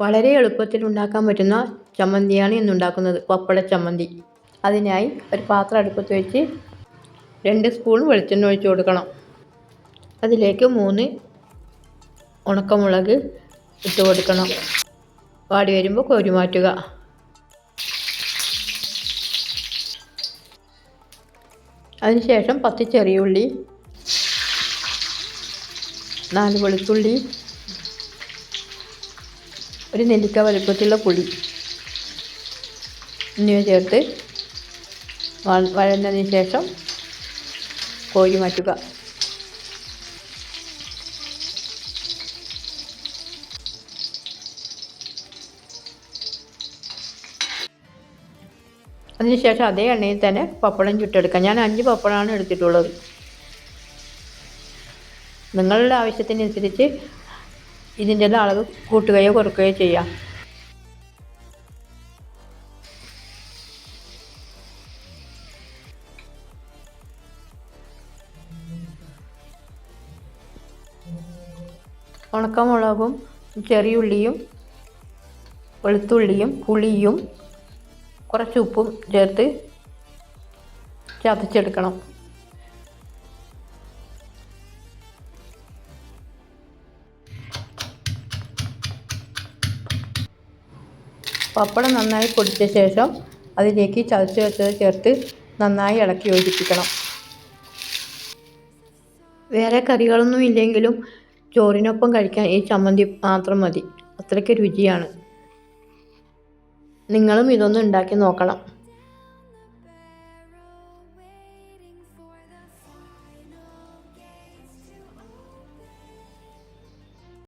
വളരെ എളുപ്പത്തിൽ ഉണ്ടാക്കാൻ പറ്റുന്ന ചമ്മന്തിയാണ് ഇന്നുണ്ടാക്കുന്നത് പപ്പട ചമ്മന്തി. അതിനായി ഒരു പാത്രം അടുപ്പത്ത് വെച്ച് രണ്ട് സ്പൂൺ വെളിച്ചെണ്ണ ഒഴിച്ച് കൊടുക്കണം. അതിലേക്ക് മൂന്ന് ഉണക്കമുളക് ഇട്ട് കൊടുക്കണം. വാടി വരുമ്പോൾ കോരി മാറ്റുക. അതിനുശേഷം പത്ത് ചെറിയ ഉള്ളി നാല് വെളുത്തുള്ളി ഒരു നെല്ലിക്ക വലുപ്പത്തിലുള്ള പുളി. എന്നിവ ചേർത്ത് വഴന്നതിന് ശേഷം കോരി മാറ്റുക. അതിനുശേഷം അതേ എണ്ണയിൽ തന്നെ പപ്പടം ചുട്ടെടുക്കാം. ഞാൻ അഞ്ച് പപ്പടമാണ് എടുത്തിട്ടുള്ളത്. നിങ്ങളുടെ ആവശ്യത്തിനനുസരിച്ച് ഇതിന്റെ അളവ് കൂട്ടുകയോ കുറക്കുകയോ ചെയ്യാം. ഉണക്കമുളകും ചെറിയുള്ളിയും വെളുത്തുള്ളിയും പുളിയും കുറച്ച് ഉപ്പും ചേർത്ത് ചതച്ചെടുക്കണം. പപ്പടം നന്നായി പൊടിച്ച ശേഷം അതിലേക്ക് ചതച്ച് വെച്ചത് ചേർത്ത് നന്നായി ഇളക്കി യോജിപ്പിക്കണം. വേറെ കറികളൊന്നും ഇല്ലെങ്കിലും ചോറിനൊപ്പം കഴിക്കാൻ ഈ ചമ്മന്തി മാത്രം മതി. അത്രയ്ക്ക് രുചിയാണ്. നിങ്ങളും ഇതൊന്ന് ഉണ്ടാക്കി നോക്കണം.